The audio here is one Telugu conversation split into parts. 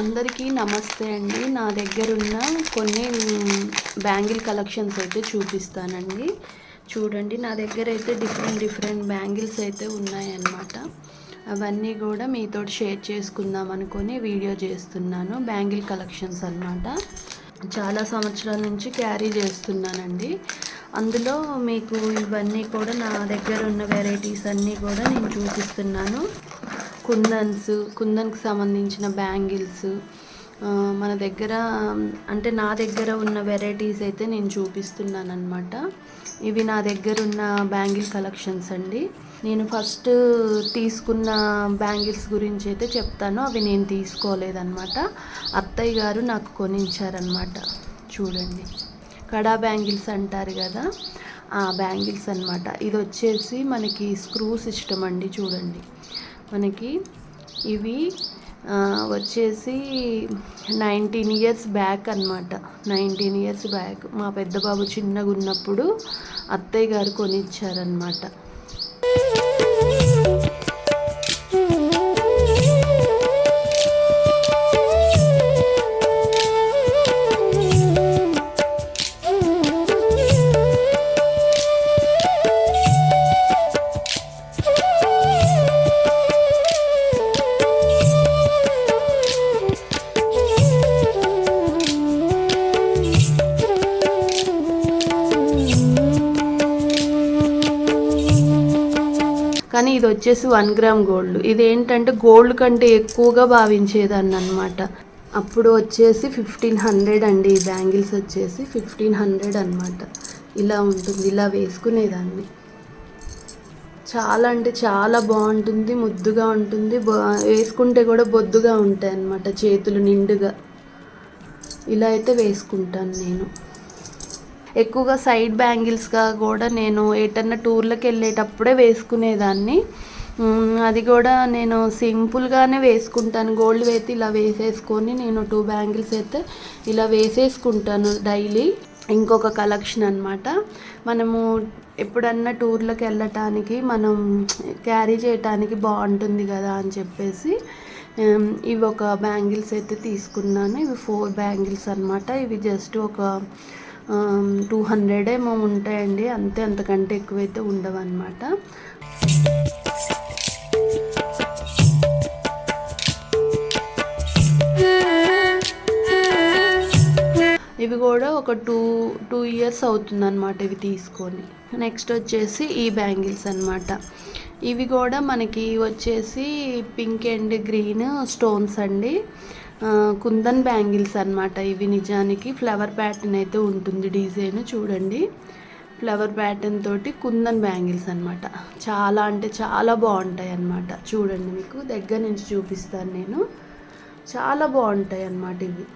అందరికీ నమస్తే అండి. నా దగ్గర ఉన్న కొన్ని బ్యాంగిల్ కలెక్షన్స్ అయితే చూపిస్తానండి. చూడండి నా దగ్గర అయితే డిఫరెంట్ డిఫరెంట్ బ్యాంగిల్స్ అయితే ఉన్నాయన్నమాట. అవన్నీ కూడా మీతో షేర్ చేసుకుందాం అనుకొని వీడియో చేస్తున్నాను. బ్యాంగిల్ కలెక్షన్స్ అన్నమాట. చాలా సంవత్సరాల నుంచి క్యారీ చేస్తున్నానండి. అందులో మీకు ఇవన్నీ కూడా నా దగ్గర ఉన్న వెరైటీస్ అన్నీ కూడా నేను చూపిస్తున్నాను. కుందన్స్ కుందన్కి సంబంధించిన బ్యాంగిల్స్ మన దగ్గర అంటే నా దగ్గర ఉన్న వెరైటీస్ అయితే నేను చూపిస్తున్నాను అనమాట ఇవి నా దగ్గర ఉన్న బ్యాంగిల్ కలెక్షన్స్ అండి. నేను ఫస్ట్ తీసుకున్న బ్యాంగిల్స్ గురించి అయితే చెప్తాను. అవి నేను తీసుకోలేదన్నమాట. అత్తయ్య గారు నాకు కొనించారనమాట చూడండి. కడా బ్యాంగిల్స్ అంటారు కదా? ఆ బ్యాంగిల్స్ అన్నమాట. ఇది వచ్చేసి మనకి స్క్రూ సిస్టమ్ అండి చూడండి. మనకి ఇవి వచ్చేసి నైన్టీన్ ఇయర్స్ బ్యాక్ అన్నమాట. నైన్టీన్ ఇయర్స్ బ్యాక్ మా పెద్ద బాబు చిన్నగా ఉన్నప్పుడు అత్తయ్య గారు కొనిచ్చారనమాట ఇది వచ్చేసి వన్ గ్రామ్ గోల్డ్ ఇది ఏంటంటే గోల్డ్ కంటే ఎక్కువగా భావించేదాన్ని అనమాట అప్పుడు వచ్చేసి ఫిఫ్టీన్ హండ్రెడ్ అండి. ఈ బ్యాంగిల్స్ వచ్చేసి ఫిఫ్టీన్ హండ్రెడ్ అనమాట ఇలా ఉంటుంది. ఇలా వేసుకునేదాన్ని. చాలా అంటే చాలా బాగుంటుంది. ముద్దుగా ఉంటుంది. బా వేసుకుంటే కూడా బొద్దుగా ఉంటాయి అన్నమాట చేతులు నిండుగా. ఇలా అయితే వేసుకుంటాను నేను. ఎక్కువగా సైడ్ బ్యాంగిల్స్గా కూడా నేను ఎటన్నా టూర్లకు వెళ్ళేటప్పుడే వేసుకునేదాన్ని. అది కూడా నేను సింపుల్గానే వేసుకుంటాను. గోల్డ్ అయితే ఇలా వేసేసుకొని నేను టూ బ్యాంగిల్స్ అయితే ఇలా వేసేసుకుంటాను డైలీ. ఇంకొక కలెక్షన్ అన్నమాట. మనము ఎప్పుడన్నా టూర్లకు వెళ్ళటానికి మనం క్యారీ చేయటానికి బాగుంటుంది కదా అని చెప్పేసి ఇవి ఒక బ్యాంగిల్స్ అయితే తీసుకున్నాను. ఇవి ఫోర్ బ్యాంగిల్స్ అన్నమాట. ఇవి జస్ట్ ఒక టూ హండ్రెడ్ ఏమో ఉంటాయండి. అంతే అంతకంటే ఎక్కువైతే ఉండవు అనమాట ఇవి కూడా ఒక టూ టూ ఇయర్స్ అవుతుందన్నమాట ఇవి తీసుకొని. నెక్స్ట్ వచ్చేసి ఈ బ్యాంగిల్స్ అనమాట ఇవి కూడా మనకి వచ్చేసి పింక్ అండ్ గ్రీన్ స్టోన్స్ అండి. కుందన్ బ్యాంగిల్స్ అనమాట ఇవి నిజానికి ఫ్లవర్ ప్యాటర్న్ అయితే ఉంటుంది డిజైన్ చూడండి. ఫ్లవర్ ప్యాటర్న్ తోటి కుందన్ బ్యాంగిల్స్ అనమాట చాలా అంటే చాలా బాగుంటాయి అన్నమాట. చూడండి మీకు దగ్గర నుంచి చూపిస్తాను నేను. చాలా బాగుంటాయి అన్నమాట ఇవి.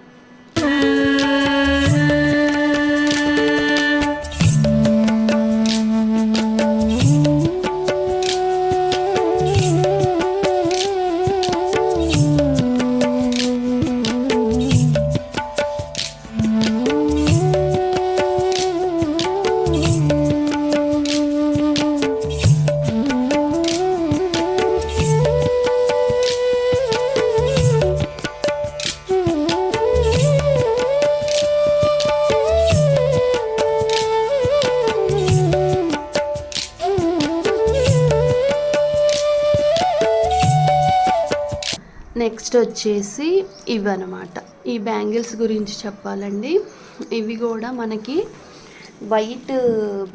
నెక్స్ట్ వచ్చేసి ఇవి అనమాట ఈ బ్యాంగిల్స్ గురించి చెప్పాలండి. ఇవి కూడా మనకి వైట్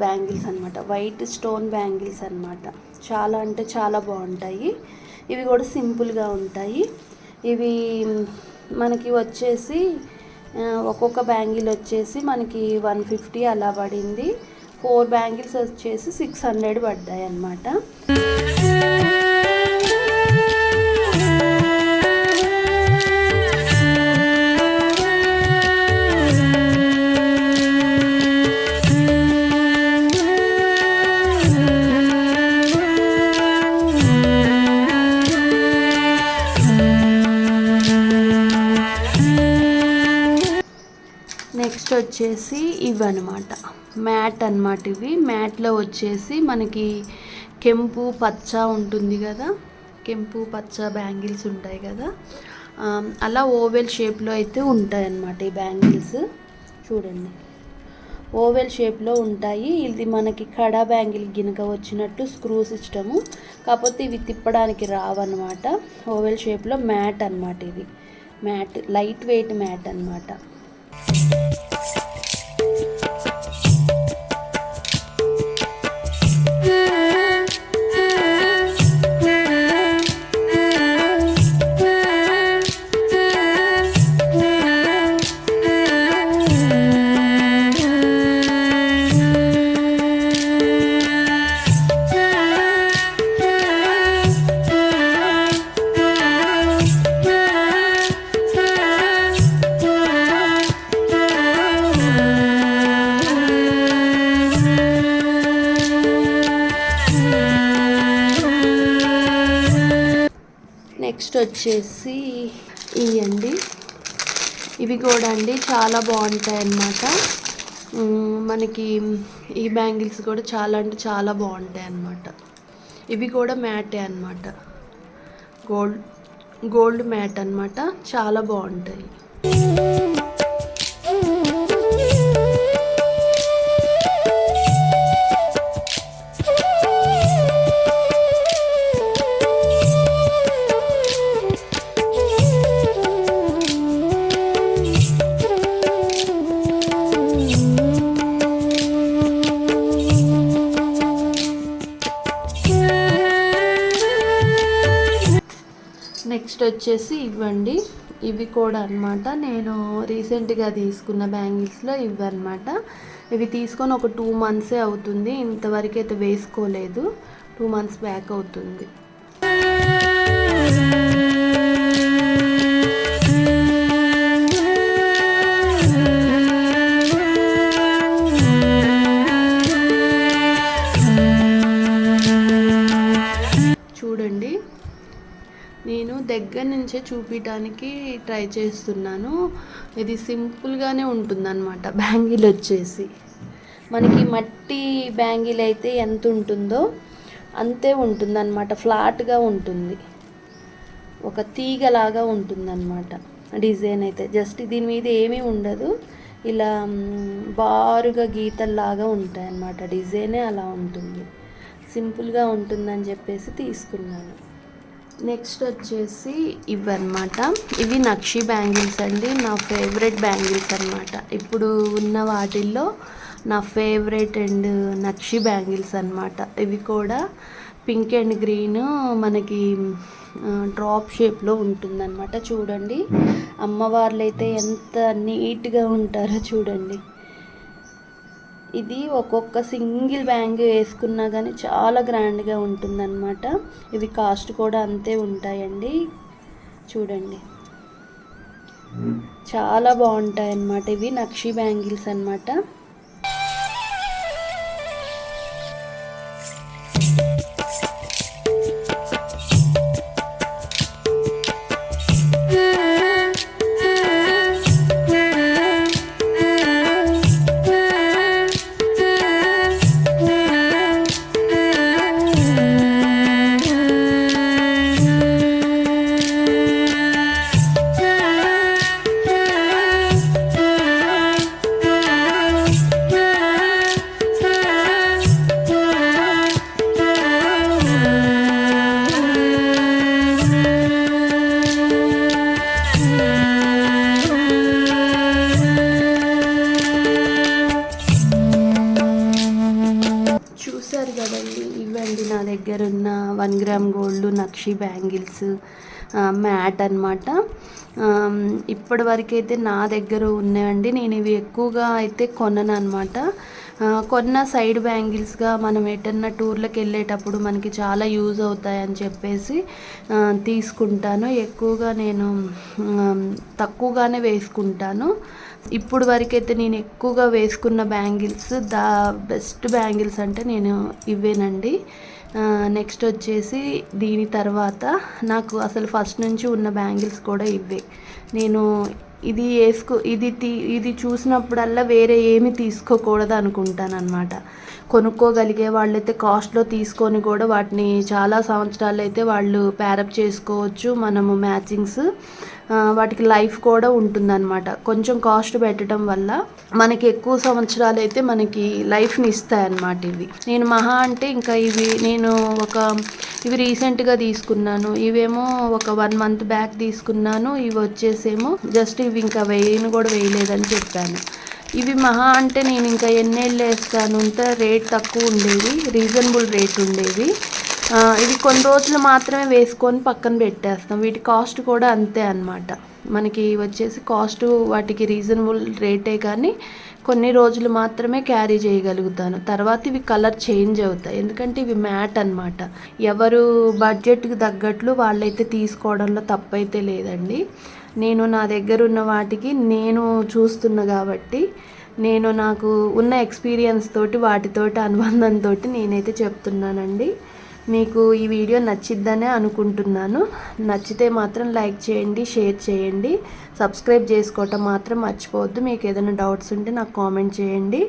బ్యాంగిల్స్ అనమాట వైట్ స్టోన్ బ్యాంగిల్స్ అనమాట చాలా అంటే చాలా బాగుంటాయి. ఇవి కూడా సింపుల్గా ఉంటాయి. ఇవి మనకి వచ్చేసి ఒక్కొక్క బ్యాంగిల్ వచ్చేసి మనకి వన్ ఫిఫ్టీ అలా పడింది. ఫోర్ బ్యాంగిల్స్ వచ్చేసి సిక్స్ హండ్రెడ్ పడ్డాయి అన్నమాట వచ్చేసి ఇవి అనమాట మ్యాట్ అనమాట ఇవి. మ్యాట్లో వచ్చేసి మనకి కెంపు పచ్చ ఉంటుంది కదా. కెంపు పచ్చ బ్యాంగిల్స్ ఉంటాయి కదా. అలా ఓవెల్ షేప్లో అయితే ఉంటాయి అన్నమాట ఈ బ్యాంగిల్స్. చూడండి. ఓవెల్ షేప్లో ఉంటాయి. ఇది మనకి కడా బ్యాంగిల్ గినక వచ్చినట్టు స్క్రూ సిస్టము. కాకపోతే ఇవి తిప్పడానికి రావన్నమాట. ఓవెల్ షేప్లో మ్యాట్ అన్నమాట ఇది మ్యాట్ లైట్ వెయిట్ మ్యాట్ అన్నమాట. నెక్స్ట్ వచ్చేసి ఇవండి ఇవి కూడా అండి చాలా బాగుంటాయి అన్నమాట మనకి ఈ బ్యాంగిల్స్ కూడా చాలా అంటే చాలా బాగుంటాయి అన్నమాట ఇవి కూడా మ్యాటే అన్నమాట. గోల్డ్ గోల్డ్ మ్యాట్ అన్నమాట చాలా బాగుంటాయి. వచ్చేసి ఇవ్వండి. ఇవి కూడా అన్నమాట. నేను రీసెంట్గా తీసుకున్న బ్యాంగిల్స్లో ఇవి అనమాట ఇవి తీసుకొని ఒక టూ మంత్సే అవుతుంది. ఇంతవరకు అయితే వేసుకోలేదు. టూ మంత్స్ బ్యాక్ అవుతుంది. దగ్గర నుంచే చూపించడానికి ట్రై చేస్తున్నాను. ఇది సింపుల్గానే ఉంటుందన్నమాట బ్యాంగిల్ వచ్చేసి. మనకి మట్టి బ్యాంగిల్ అయితే ఎంత ఉంటుందో అంతే ఉంటుందన్నమాట ఫ్లాట్గా ఉంటుంది. ఒక తీగలాగా ఉంటుందన్నమాట డిజైన్ అయితే. జస్ట్ దీని మీద ఏమీ ఉండదు. ఇలా బారుగా గీతల్లాగా ఉంటాయన్నమాట డిజైనే అలా ఉంటుంది. సింపుల్గా ఉంటుందని చెప్పేసి తీసుకున్నాను. నెక్స్ట్ వచ్చేసి ఇవి అన్నమాట ఇవి నక్షి బ్యాంగిల్స్ అండి. నా ఫేవరెట్ బ్యాంగిల్స్ అన్నమాట. ఇప్పుడు ఉన్న వాటిల్లో నా ఫేవరెట్ అండ్ నక్షి బ్యాంగిల్స్ అన్నమాట. ఇవి కూడా పింక్ అండ్ గ్రీన్ మనకి డ్రాప్ షేప్లో ఉంటుందన్నమాట. చూడండి. అమ్మవార్లు అయితే ఎంత నీట్గా ఉంటారో చూడండి. ఇది ఒక్కొక్క సింగిల్ బ్యాంగ్ వేసుకున్నా కానీ చాలా గ్రాండ్గా ఉంటుందన్నమాట. ఇవి కాస్ట్ కూడా అంతే ఉంటాయండి. చూడండి. చాలా బాగుంటాయి అన్నమాట ఇవి నక్షి బ్యాంగిల్స్ అన్నమాట. వన్ గ్రామ్ గోల్డ్ నక్షి బ్యాంగిల్స్ మ్యాట్ అనమాట ఇప్పటి వరకు అయితే నా దగ్గర ఉన్నాయండి. నేను ఇవి ఎక్కువగా అయితే కొనను అనమాట కొన్న సైడ్ బ్యాంగిల్స్గా మనం ఎటన్నా టూర్లకు వెళ్ళేటప్పుడు మనకి చాలా యూజ్ అవుతాయని చెప్పేసి తీసుకుంటాను. ఎక్కువగా నేను తక్కువగానే వేసుకుంటాను. ఇప్పుడు వరకైతే నేను ఎక్కువగా వేసుకున్న బ్యాంగిల్స్ ద బెస్ట్ బ్యాంగిల్స్ అంటే నేను ఇవేనండి. నెక్స్ట్ వచ్చేసి దీని తర్వాత నాకు అసలు ఫస్ట్ నుంచి ఉన్న బ్యాంగిల్స్ కూడా ఇవే. నేను ఇది వేసుకో ఇది తీ ఇది చూసినప్పుడల్లా వేరే ఏమి తీసుకోకూడదు అనుకుంటాను అనమాట కొనుక్కోగలిగే వాళ్ళైతే కాస్ట్లో తీసుకొని కూడా వాటిని చాలా సంవత్సరాలు అయితే వాళ్ళు ప్యారప్ చేసుకోవచ్చు. మనము మ్యాచింగ్స్ వాటికి లైఫ్ కూడా ఉంటుందన్నమాట. కొంచెం కాస్ట్ పెట్టడం వల్ల మనకి ఎక్కువ సంవత్సరాలు అయితే మనకి లైఫ్ని ఇస్తాయి అన్నమాట ఇవి. నేను మహా అంటే ఇంకా ఇవి నేను ఒక ఇవి రీసెంట్గా తీసుకున్నాను. ఇవేమో ఒక వన్ మంత్ బ్యాక్ తీసుకున్నాను. ఇవి వచ్చేసేమో జస్ట్ ఇవి ఇంకా వేయను కూడా వేయలేదని చెప్పాను. ఇవి మహా అంటే నేను ఇంకా ఎన్నేళ్ళు వేస్తాను అంత రేట్ తక్కువ ఉండేది రీజనబుల్ రేట్ ఉండేవి. ఇవి కొన్ని రోజులు మాత్రమే వేసుకొని పక్కన పెట్టేస్తాం. వీటి కాస్ట్ కూడా అంతే అన్నమాట. మనకి వచ్చేసి కాస్ట్ వాటికి రీజనబుల్ రేటే కానీ కొన్ని రోజులు మాత్రమే క్యారీ చేయగలుగుతాను. తర్వాత ఇవి కలర్ చేంజ్ అవుతాయి. ఎందుకంటే ఇవి మ్యాట్ అనమాట ఎవరు బడ్జెట్కి తగ్గట్లు వాళ్ళైతే తీసుకోవడంలో తప్పైతే లేదండి. నేను నా దగ్గర ఉన్న వాటికి నేను చూస్తున్నా కాబట్టి నేను నాకు ఉన్న ఎక్స్పీరియన్స్ తోటి వాటితోటి అనుబంధంతో నేనైతే చెప్తున్నానండి. మీకు ఈ వీడియో నచ్చిద్దనే అనుకుంటున్నాను. నచ్చితే మాత్రం లైక్ చేయండి షేర్ చేయండి. సబ్స్క్రైబ్ చేసుకోవటం మాత్రం మర్చిపోవద్దు. మీకు ఏదైనా డౌట్స్ ఉంటే నాకు కామెంట్ చేయండి.